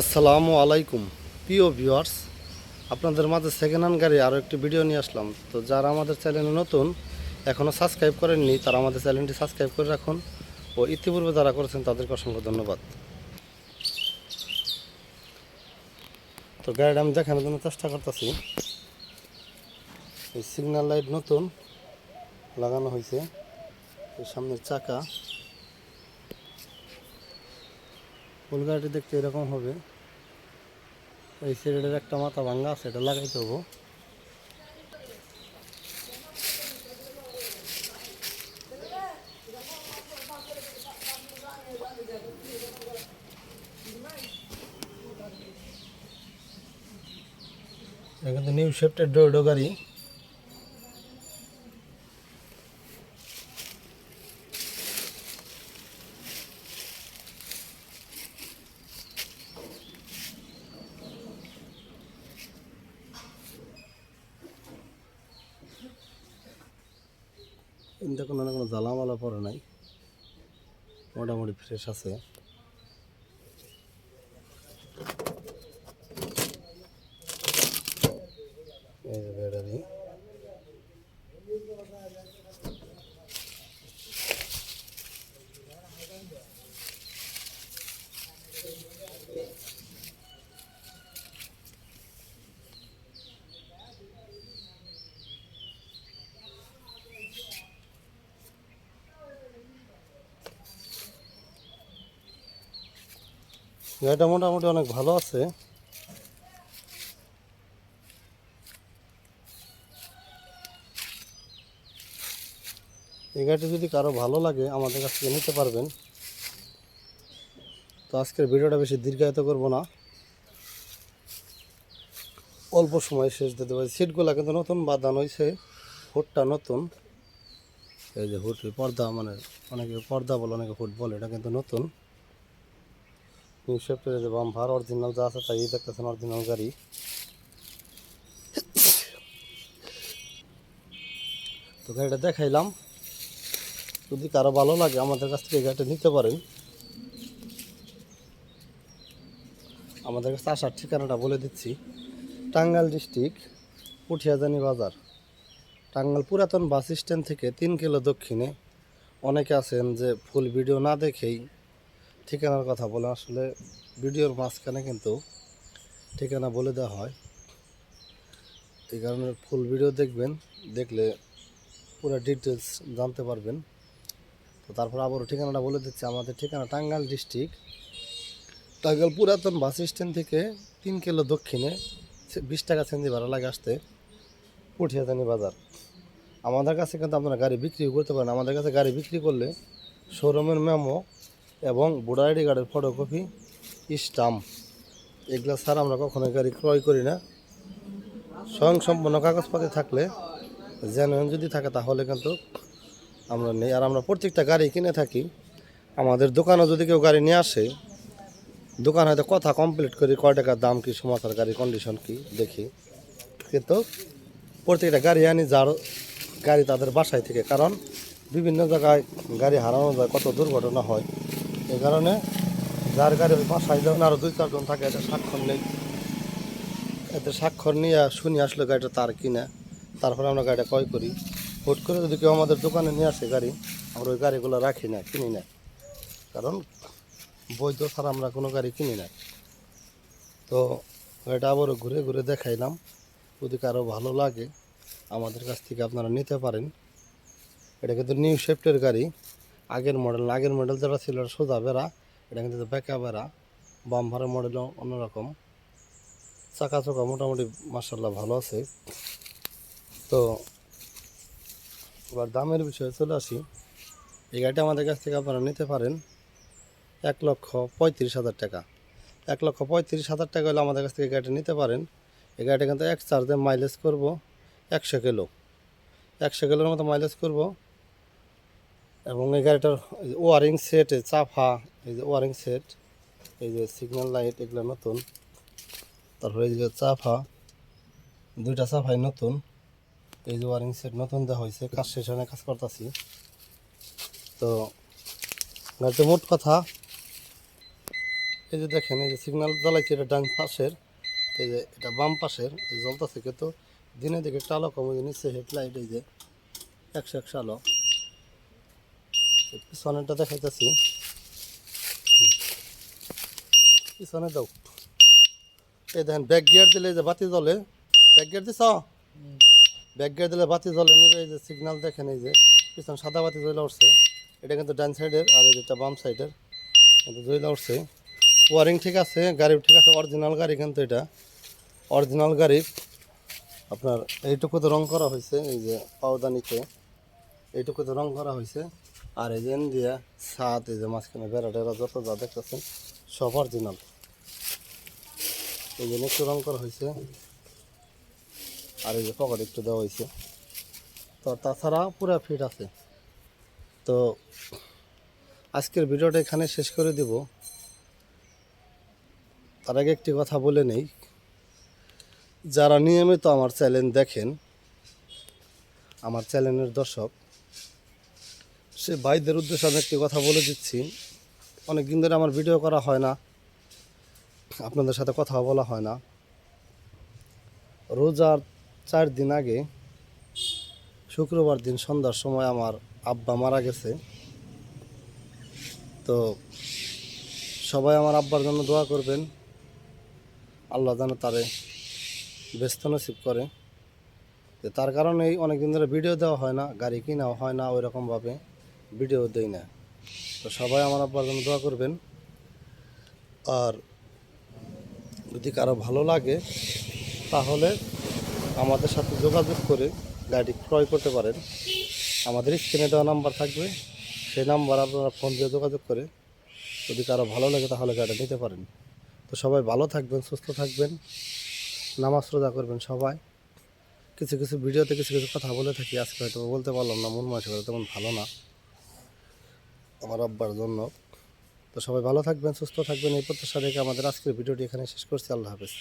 আসসালামু আলাইকুম। প্রিয় ভিউয়ার্স, আপনাদের মাঝে সেকেন্ড হ্যান্ড গাড়ি আরও একটি ভিডিও নিয়ে আসলাম। তো যারা আমাদের চ্যানেলে নতুন এখনও সাবস্ক্রাইব করেননি, তারা আমাদের চ্যানেলটি সাবস্ক্রাইব করে রাখুন ও ইতিপূর্বে যারা করেছেন, তাদেরকে অসংখ্য ধন্যবাদ। তো গাড়িটা আমি দেখানোর জন্য চেষ্টা করতেছি। এই সিগন্যাল লাইট নতুন, লাগানো হয়েছে। সামনের চাকা ফুল গাড়িটি দেখতে এরকম হবে। এই সাইডের একটা মাথা ভাঙ্গা আছে, এটা লাগাইতে হব। এখানে নিউ শেফটের ডোডো গাড়ি। কিন্তু কোনো না কোনো জ্বালামালা পরে নাই। মোটামুটি ফ্রেশ আছে। এই যে গাড়িটা মোটামুটি অনেক ভালো আছে। এই গাড়িটা যদি কারও ভালো লাগে, আমাদের কাছ থেকে নিতে পারবেন। তো আজকের ভিডিওটা বেশি দীর্ঘায়িত করব না। অল্প সময় শেষ দিতে পারি। সিটগুলো কিন্তু নতুন, বাঁধানো হয়েছে হুডটা নতুন। এই যে হুড পর্দা মানে অনেকে পর্দা বলে, অনেকে হুড বলে, এটা কিন্তু নতুন। নিউ শেফটের যে অরিজিনাল যা আছে তাই দেখতেছেন অরিজিনাল গাড়ি। তো গাড়িটা দেখাইলাম। যদি কারও ভালো লাগে আমাদের কাছ থেকে গাড়িটা নিতে পারেন। আমাদের কাছে আসার ঠিকানাটা বলে দিচ্ছি। টাঙ্গাইল ডিস্ট্রিক্ট, পুঠিয়াজানি বাজার। টাঙ্গাইল পুরাতন বাস স্ট্যান্ড থেকে তিন কিলো দক্ষিণে। অনেকে আছেন যে ফুল ভিডিও না দেখেই ঠিকানার কথা বলে আসলে ভিডিওর মাঝখানে কিন্তু ঠিকানা বলে দেওয়া হয়। এই কারণে ফুল ভিডিও দেখবেন, দেখলে পুরো ডিটেলস জানতে পারবেন। তো তারপর আবারও ঠিকানাটা বলে দিচ্ছি, আমাদের ঠিকানা টাঙ্গাইল ডিস্ট্রিক্ট টাঙ্গাইল পুরাতন বাস স্ট্যান্ড থেকে তিন কিলো দক্ষিণে বিশ টাকা সেন্দি ভাড়া লাগে আসতে পুঠিয়াজানি বাজার। আমাদের কাছে কিন্তু আপনারা গাড়ি বিক্রি করতে পারেন, আমাদের কাছে গাড়ি বিক্রি করলে শোরুমের মেমো এবং ভোটার আইডি কার্ডের ফটোকপি স্টাম্প এগুলো ছাড়া আমরা কখনো গাড়ি ক্রয় করি না। স্বয়ং সম্পূর্ণ কাগজপাতি থাকলে জেনুইন যদি থাকে তাহলে কিন্তু আমরা নেই। আর আমরা প্রত্যেকটা গাড়ি কিনে থাকি। আমাদের দোকানে যদি কেউ গাড়ি নিয়ে আসে, দোকান হয়তো কথা কমপ্লিট করি, কয় টাকার দাম কী, সমাচার গাড়ির কন্ডিশন কি, দেখি। কিন্তু প্রত্যেকটা গাড়ি আনি, যার গাড়ি তাদের বাসায় থেকে। কারণ বিভিন্ন জায়গায় গাড়ি হারানো যায়, কত দুর্ঘটনা হয়। এই কারণে যার গাড়ি ওই বাসায় যখন আরও দুই, চারজন থাকে, এতে স্বাক্ষর নেই। এতে স্বাক্ষর নিয়ে শুনি আসলে গাড়িটা তার কিনা, তারপরে আমরা গাড়িটা ক্রয় করি। হুট করে যদি কেউ আমাদের দোকানে নিয়ে আসে গাড়ি, আমরা ওই গাড়িগুলো রাখি না, কিনি না। কারণ বৈধ ছাড়া আমরা কোনো গাড়ি কিনি না। তো এটা আবারও ঘুরে ঘুরে দেখাইলাম। যদি কারও ভালো লাগে, আমাদের কাছ থেকে আপনারা নিতে পারেন। এটা কিন্তু নিউ শেফটের গাড়ি। আগের মডেল আগের মডেল যেটা ছিল সোজা বেড়া, এটা কিন্তু বেঁকা বেড়া বাম্পারের মডেলও অন্যরকম। চাকা চোকা মোটামুটি মার্শাল্লাহ ভালো আছে। তো এবার দামের বিষয়ে চলে আসি। এই গাড়িটা আমাদের কাছ থেকে আপনারা নিতে পারেন এক লক্ষ পঁয়ত্রিশ হাজার টাকা। এক লক্ষ পঁয়ত্রিশ হাজার টাকা হলে আমাদের কাছ থেকে গাড়িটা নিতে পারেন। এই গাড়িটা কিন্তু এক চার্জে মাইলেজ করব একশো কিলো। একশো কিলোর মতো মাইলেজ করব। এবং এই গাড়িটার ওয়ারিং সেট চাফা, এই যে ওয়ারিং সেট, এই যে সিগন্যাল লাইট এগুলো নতুন। তারপরে এই যে চাফা, দুইটা চাফাই নতুন। এই যে ওয়ারিং সেট নতুন দেওয়া হয়েছে, কাজ শেষ কাজ করতেছি। তো গাড়িতে মোট কথা, এই যে দেখেন, এই যে সিগন্যাল জ্বালাইছে, এটা ডান পাশের, এই যে এটা বাম পাশের, এই জ্বলতেছে, কিন্তু দিনের দিকে একটু আলো কমে নিচ্ছে হেডলাইট, এই যে একশো একশো আলো। পিছনেরটা দেখাইতেছি। পিছনে দাও এই দেখেন ব্যাক গিয়ার দিলে যে বাতি জ্বলে ব্যাক গিয়ার দিছ? ব্যাক গিয়ার দিলে বাতি জ্বলে, নিবে এই যে সিগন্যাল দেখেন এই যে, পিছনে সাদা বাতি জ্বলে উঠছে। এটা কিন্তু ডান সাইডের আর এই যেটা বাম সাইডের কিন্তু জ্বলে উঠছে। ওয়ারিং ঠিক আছে, গাড়ি ঠিক আছে অরিজিনাল গাড়ি কিন্তু এটা। অরিজিনাল গাড়ি, আপনার এইটুকুতে রং করা হয়েছে, এই যে পাওদানিতে এইটুকুতে রং করা হয়েছে। আর এই যে দিয়া ছাদ এই যে মাঝখানে বেড়া টেরা যত যা দেখতেছেন, সব অরিজিনাল এই জন্য একটু রং করা হয়েছে। আর এই যে পকেট একটু দেওয়া হয়েছে। তো তাছাড়া পুরো ফিট আছে। তো আজকের ভিডিওটা এখানে শেষ করে দেব। তার আগে একটি কথা বলে নেই। যারা নিয়মিত আমার চ্যানেল দেখেন, আমার চ্যানেলের দর্শক সে ভাইদের উদ্দেশ্যে আমি একটি কথা বলে দিচ্ছি। অনেক দিন ধরে আমার ভিডিও করা হয় না। আপনাদের সাথে কথা বলা হয় না। রোজার চার দিন আগে, শুক্রবার দিন সন্ধ্যার সময় আমার আব্বা মারা গেছে। তো সবাই আমার আব্বার জন্য দোয়া করবেন। আল্লাহ যেন তারে ব্যস্ত নসিব করে। তার কারণেই অনেক দিন ধরে ভিডিও দেওয়া হয় না, গাড়ি কিনাও হয় না ওই রকমভাবে ভিডিও দেই না। তো সবাই আমার আব্বার জন্য দোয়া করবেন। আর যদি কারও ভালো লাগে, তাহলে আমাদের সাথে যোগাযোগ করে গাড়ি ক্রয় করতে পারেন। আমাদের স্ক্রিনে দেওয়া নাম্বার থাকবে। সেই নাম্বার আপনারা ফোন দিয়ে যোগাযোগ করে যদি কারও ভালো লাগে, তাহলে গাড়ি নিতে পারেন। তো সবাই ভালো থাকবেন, সুস্থ থাকবেন। নামাজ রোজা করবেন সবাই। কিছু কিছু ভিডিওতে কিছু কিছু কথা বলে থাকি। আজকে হয়তো বলতে পারলাম না, মন মানসিকতা তেমন ভালো না। আমার আব্বার জন্য। তো সবাই ভালো থাকবেন, সুস্থ থাকবেন। এই প্রত্যাশা রেখে আমাদের আজকের ভিডিওটি এখানে শেষ করছি। আল্লাহ হাফেজ।